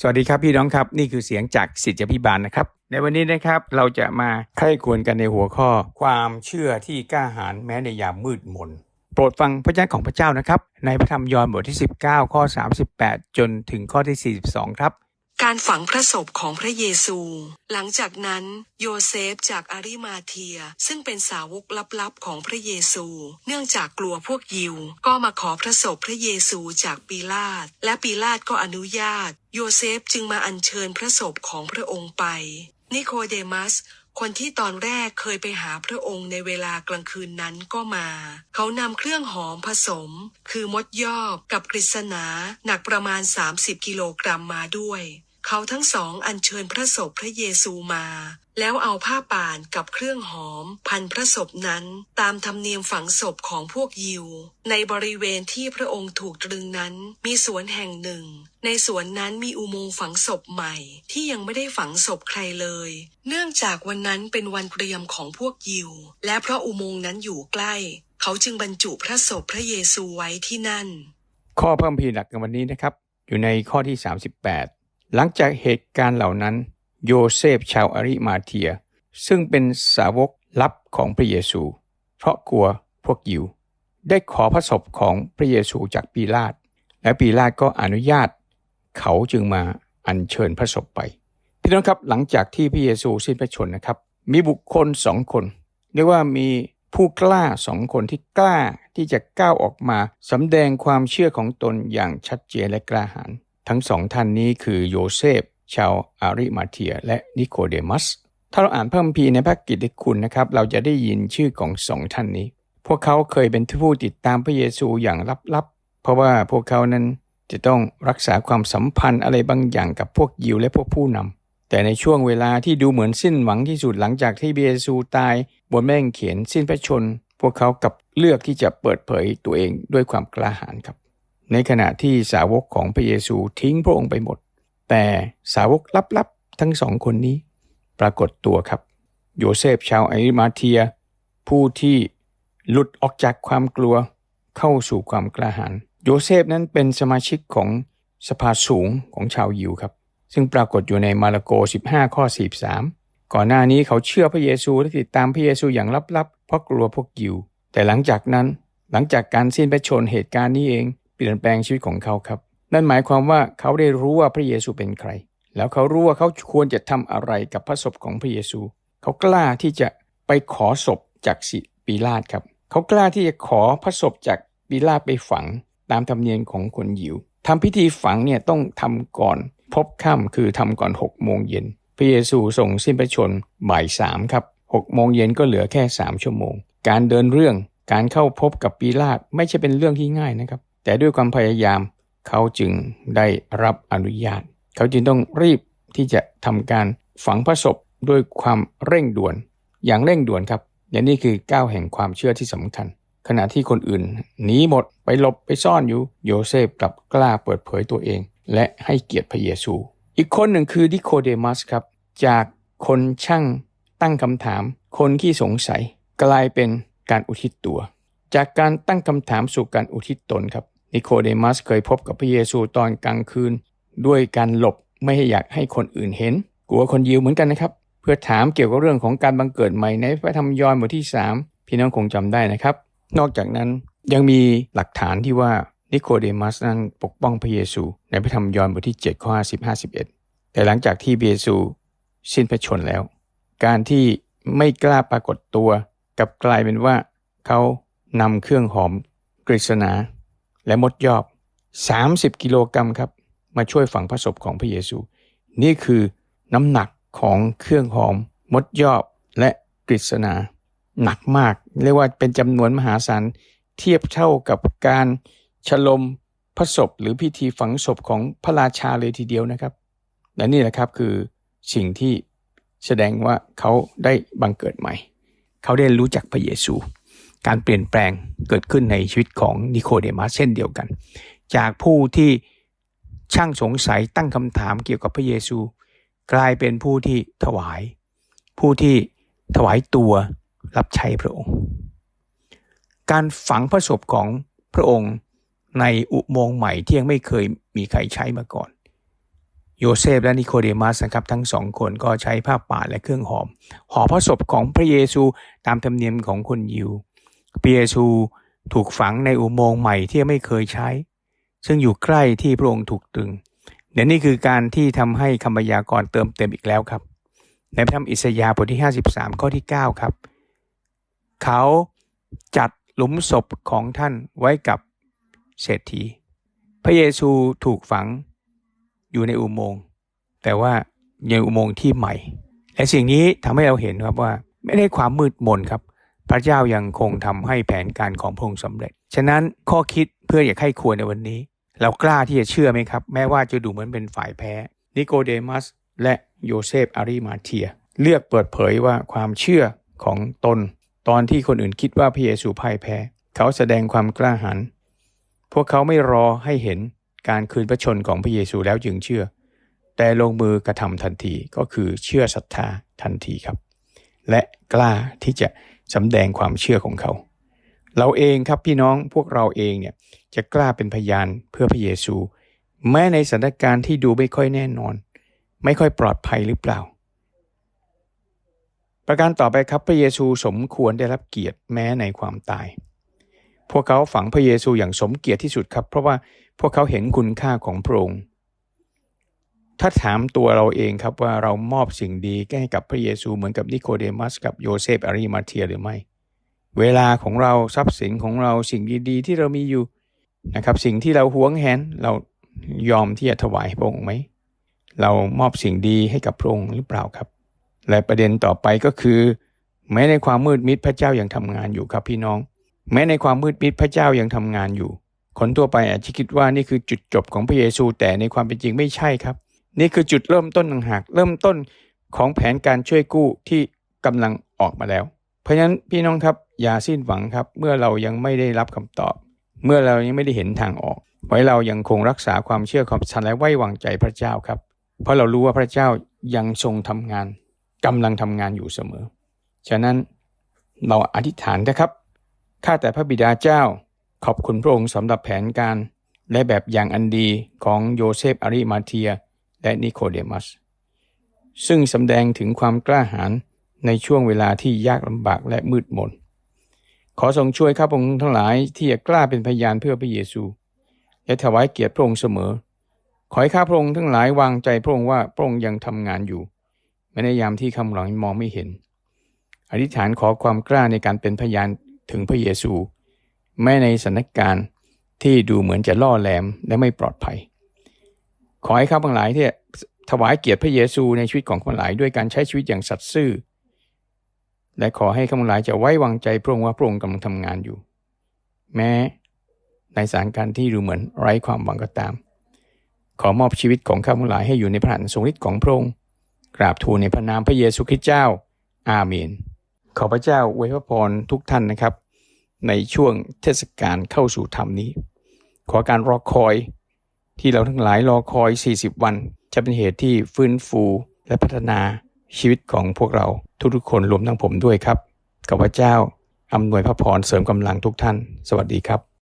สวัสดีครับพี่น้องครับนี่คือเสียงจากสิทธิพิบาลนะครับ ในวันนี้นะครับเราจะมาใคร่ควรกันในหัวข้อ ความเชื่อที่กล้าหาญแม้ในยามมืดมน โปรดฟังพระเจ้าของพระเจ้านะครับ ในพระธรรมยอห์นบทที่ 19 ข้อ 38 จนถึงข้อที่ 42 ครับ การฝังพระศพของพระเยซู หลังจากนั้นโยเซฟจากอาริมาเทีย ซึ่งเป็นสาวกลับๆของพระเยซู เนื่องจากกลัวพวกยิว ก็มาขอพระศพพระเยซูจากปีลาตและปีลาตก็อนุญาต โยเซฟจึงมาอัญเชิญพระศพของพระองค์ไป นิโคเดมัสคนที่ตอนแรกเคยไปหาพระองค์ในเวลากลางคืนนั้นก็มา เขานำเครื่องหอมผสม คือมดยอบกับกฤษณาหนักประมาณ 30 กิโลกรัมมาด้วย เขาทั้งสองอัญเชิญพระศพพระเยซูมา แล้วเอาผ้าป่านกับเครื่องหอม พันพระศพนั้นตามธรรมเนียมฝังศพของพวกยิว ในบริเวณที่พระองค์ถูกตรึงนั้นมีสวนแห่งหนึ่ง ในสวนนั้นมีอุโมงค์ฝังศพใหม่ ที่ยังไม่ได้ฝังศพใครเลย เนื่องจากวันนั้นเป็นวันเตรียมของพวกยิว และเพราะอุโมงค์นั้นอยู่ใกล้ เขาจึงบรรจุพระศพพระเยซูไว้ที่นั่น ข้อเพิ่มพีร์หลักในวันนี้นะครับ อยู่ในข้อที่ 38 หลังจากเหตุการณ์เหล่านั้น โยเซฟชาวอาริมาเทีย ซึ่งเป็นสาวกลับของพระเยซู เพราะกลัวพวกยิว ได้ขอพระศพของพระเยซูจากปีลาตและปีลาตก็อนุญาต เขาจึงมาอัญเชิญพระศพไปพี่น้องครับหลังจากที่พระเยซูสิ้นพระชนนะครับ มีบุคคลสองคนเรียกว่ามีผู้กล้าสองคนที่กล้าที่จะก้าวออกมาสำแดงความเชื่อของตนอย่างชัดเจนและกล้าหาญ ทั้งสองท่านนี้คือโยเซฟ ชาวอาริมาเทีย และนิโคเดมัส ถ้าเราอ่านเพิ่มพีร์ในพระกิตติคุณนะครับ เราจะได้ยินชื่อของสองท่านนี้ พวกเขาเคยเป็นผู้ติดตามพระเยซูอย่างลับๆ เพราะว่าพวกเขานั้นจะต้องรักษาความสัมพันธ์อะไรบางอย่างกับพวกยิวและพวกผู้นำ แต่ในช่วงเวลาที่ดูเหมือนสิ้นหวังที่สุดหลังจากที่พระเยซูตายบนแม่งเขียนสิ้นพระชน พวกเขากับเลือกที่จะเปิดเผยตัวเองด้วยความกล้าหาญครับ ในขณะที่สาวกของพระเยซูทิ้งพระองค์ไปหมด แต่สาวกลับๆทั้งสองคนนี้ ปรากฏตัวครับ โยเซฟชาวอาริมาเทีย ผู้ที่หลุดออกจากความกลัวเข้าสู่ความกล้าหาญโยเซฟนั้นเป็นสมาชิกของสภาสูงของชาวยิวครับ ซึ่งปรากฏอยู่ในมาระโก 15 ข้อ 43 ก่อนหน้านี้เขาเชื่อพระเยซูและติดตามพระเยซูอย่างลับๆ เพราะกลัวพวกยิว แต่หลังจากนั้นหลังจากการสิ้นพระชนเหตุการณ์นี้เอง เปลี่ยนแปลงชีวิตของเขาครับ นั่นหมายความว่าเขาได้รู้ว่าพระเยซูเป็นใคร แล้วเขารู้ว่าเขาควรจะทำอะไรกับพระศพของพระเยซู เขากล้าที่จะไปขอศพจากสิปีลาตครับ เขากล้าที่จะขอพระศพจากปีลาตไปฝังตามธรรมเนียมของคนยิวทำพิธีฝังเนี่ยต้องทำก่อนพบค่ำคือทำก่อน6โมงเย็นพระเยซูส่งสิ้นพระชนบ่ายสามครับ6โมงเย็นก็เหลือแค่ 3 ชั่วโมง การเดินเรื่องการเข้าพบกับปีลาตไม่ใช่เป็นเรื่องที่ง่ายนะครับ แต่ด้วยความพยายามเขาจึงได้รับอนุญาต เขาจึงต้องรีบที่จะทำการฝังพระศพด้วยความเร่งด่วน อย่างเร่งด่วนครับและนี่คือก้าวแห่งความเชื่อที่สำคัญ ขณะที่คนอื่นหนีหมดไปหลบไปซ่อนอยู่โยเซฟกลับกล้าเปิดเผยตัวเอง และให้เกียรติพระเยซู อีกคนหนึ่งคือดิโคเดมัสครับ จากคนช่างตั้งคำถาม คนที่สงสัย กลายเป็นการอุทิศตัว จากการตั้งคำถามสู่การอุทิศตนครับ นิโคเดมัสเคยพบกับพระเยซูตอนกลางคืน ด้วยการหลบไม่ให้อยากให้คนอื่นเห็น กลัวคนยิวเหมือนกันนะครับ เพื่อถามเกี่ยวกับเรื่องของการบังเกิดใหม่ในพระธรรมยอห์นบทที่ 3 พี่น้องคงจำได้นะครับ นอกจากนั้นยังมีหลักฐานที่ว่านิโคเดมัสนั้นปกป้องพระเยซู ในพระธรรมยอห์นบทที่7ข้อ50 51 แต่หลังจากที่พระเยซูสิ้นพระชนแล้ว การที่ไม่กล้าปรากฏตัวกับกลายเป็นว่าเขานำเครื่องหอมกฤษณา และมดยอบ 30 กิโลกรัมครับ มาช่วยฝังพระศพของพระเยซู นี่คือน้ำหนักของเครื่องหอม มดยอบและกฤษณาหนักมาก เรียกว่าเป็นจำนวนมหาศาลเทียบเท่ากับการฉลมพระศพหรือพิธีฝังศพของพระราชาเลยทีเดียวนะครับ และนี่แหละครับคือสิ่งที่แสดงว่าเขาได้บังเกิดใหม่ เขาได้รู้จักพระเยซู การเปลี่ยนแปลงเกิดขึ้นในชีวิตของนิโคเดมัสเช่นเดียวกัน จากผู้ที่ช่างสงสัยตั้งคำถามเกี่ยวกับพระเยซู กลายเป็นผู้ที่ถวาย ผู้ที่ถวายตัวรับใช้พระองค์ การฝังพระศพของพระองค์ในอุโมงค์ใหม่ที่ยังไม่เคยมีใครใช้มาก่อน โยเซฟและนิโคเดมัสนะครับทั้งสองคนก็ใช้ผ้าป่าและเครื่องหอมห่อพระศพของพระเยซูตามธรรมเนียมของคนยิว พระเยซูถูกฝังในอุโมงค์ใหม่ที่ไม่เคยใช้ ซึ่งอยู่ใกล้ที่พระองค์ถูกตรึงเดี๋ยนี้คือการที่ทำให้คำพยากรณ์เติมเต็มอีกแล้วครับ ในพระธรรมอิสยาห์บทที่ 53 ข้อที่ 9 ครับ เขาจัดหลุมศพของท่านไว้กับเศรษฐี พระเยซูถูกฝังอยู่ในอุโมงค์ แต่ว่าในอุโมงค์ที่ใหม่ และสิ่งนี้ทำให้เราเห็นครับว่าไม่ได้ความมืดมนครับ พระเจ้ายังคงทำให้แผนการของพระองค์สำเร็จ ฉะนั้นข้อคิดเพื่ออยากให้ควรในวันนี้ เรากล้าที่จะเชื่อไหมครับ แม้ว่าจะดูเหมือนเป็นฝ่ายแพ้ นิโกเดมัส และโยเซฟอาริมาเทีย เลือกเปิดเผยว่าความเชื่อของตน ตอนที่คนอื่นคิดว่าพระเยซูพ่ายแพ้ เขาแสดงความกล้าหาญพวกเขาไม่รอให้เห็นการคืนพระชนของพระเยซูแล้วจึงเชื่อ แต่ลงมือกระทำทันทีก็คือเชื่อศรัทธาทันทีครับ และกล้าที่จะ สำแดงความเชื่อของเขา เราเองครับพี่น้องพวกเราเองเนี่ยจะกล้าเป็นพยานเพื่อพระเยซู แม้ในสถานการณ์ที่ดูไม่ค่อยแน่นอน ไม่ค่อยปลอดภัยหรือเปล่า ประการต่อไปครับพระเยซูสมควรได้รับเกียรติแม้ในความตาย พวกเขาฝังพระเยซูอย่างสมเกียรติที่สุดครับ เพราะว่าพวกเขาเห็นคุณค่าของพระองค์ ถ้าถามตัวเราเองครับว่าเรามอบสิ่งดีให้กับพระเยซูเหมือนกับนิโคเดมัสกับโยเซฟอาริมาเทียหรือไม่ เวลาของเราทรัพย์สินของเราสิ่งดีๆ ที่เรามีอยู่นะครับสิ่งที่เราหวงแหนเรายอมที่จะถวายให้พระองค์ไหมเรามอบสิ่งดีให้กับพระองค์หรือเปล่าครับ และประเด็นต่อไปก็คือ แม้ในความมืดมิดพระเจ้ายังทำงานอยู่ครับพี่น้อง แม้ในความมืดมิดพระเจ้ายังทำงานอยู่ คนทั่วไปอาจจะคิดว่านี่คือจุดจบของพระเยซูแต่ในความเป็นจริงไม่ใช่ครับ นี่คือจุดเริ่มต้นต่างหาก เริ่มต้นของแผนการช่วยกู้ที่กำลังออกมาแล้ว เพราะฉะนั้นพี่น้องครับอย่าสิ้นหวังครับ เมื่อเรายังไม่ได้รับคำตอบ เมื่อเรายังไม่ได้เห็นทางออก ไว้เรายังคงรักษาความเชื่อความศรัทธาและไว้วางใจพระเจ้าครับ เพราะเรารู้ว่าพระเจ้ายังทรงทำงานกำลังทำงานอยู่เสมอ ฉะนั้นเราอธิษฐานนะครับข้าแต่พระบิดาเจ้า ขอบคุณพระองค์สำหรับแผนการ และแบบอย่างอันดีของโยเซฟอาริมาเทีย และนิโคเดมัส ซึ่งสำแดงถึงความกล้าหาญในช่วงเวลาที่ยากลำบากและมืดมน ขอทรงช่วยข้าพระองค์ทั้งหลายที่จะกล้าเป็นพยานเพื่อพระเยซู และถวายเกียรติพระองค์เสมอ ขอให้ข้าพระองค์ทั้งหลายวางใจพระองค์ว่าพระองค์ยังทำงานอยู่แม้ในยามที่คำหลังมองไม่เห็น อธิษฐานขอความกล้าในการเป็นพยานถึงพระเยซู แม้ในสถานการณ์ที่ดูเหมือนจะล่อแหลมและไม่ปลอดภัย ขอให้ข้าพทั้งหลายที่ถวายเกียรติพระเยซูในชีวิตของข้าพทั้งหลายด้วยการใช้ชีวิตอย่างสัตย์ซื่อ และขอให้ข้าพทั้งหลายจะไว้วางใจพระองค์ว่าพระองค์กำลังทำงานอยู่ แม้ในสถานการณ์ที่ดูเหมือนไร้ความหวังก็ตาม ขอมอบชีวิตของข้าพทั้งหลายให้อยู่ในพระหัตถ์ทรงฤทธิ์ของพระองค์กราบทูลในพระนามพระเยซูคริสต์เจ้า อาเมน ขอพระเจ้าอวยพระพรทุกท่านนะครับ ในช่วงเทศกาลเข้าสู่ธรรมนี้ ขอการรอคอย ที่เราทั้งหลายรอคอย 40 วัน จะเป็นเหตุที่ฟื้นฟูและพัฒนาชีวิตของพวกเราทุกๆคนรวมทั้งผมด้วยครับขอพระเจ้าอำนวยพระพรเสริมกำลังทุกท่าน สวัสดีครับ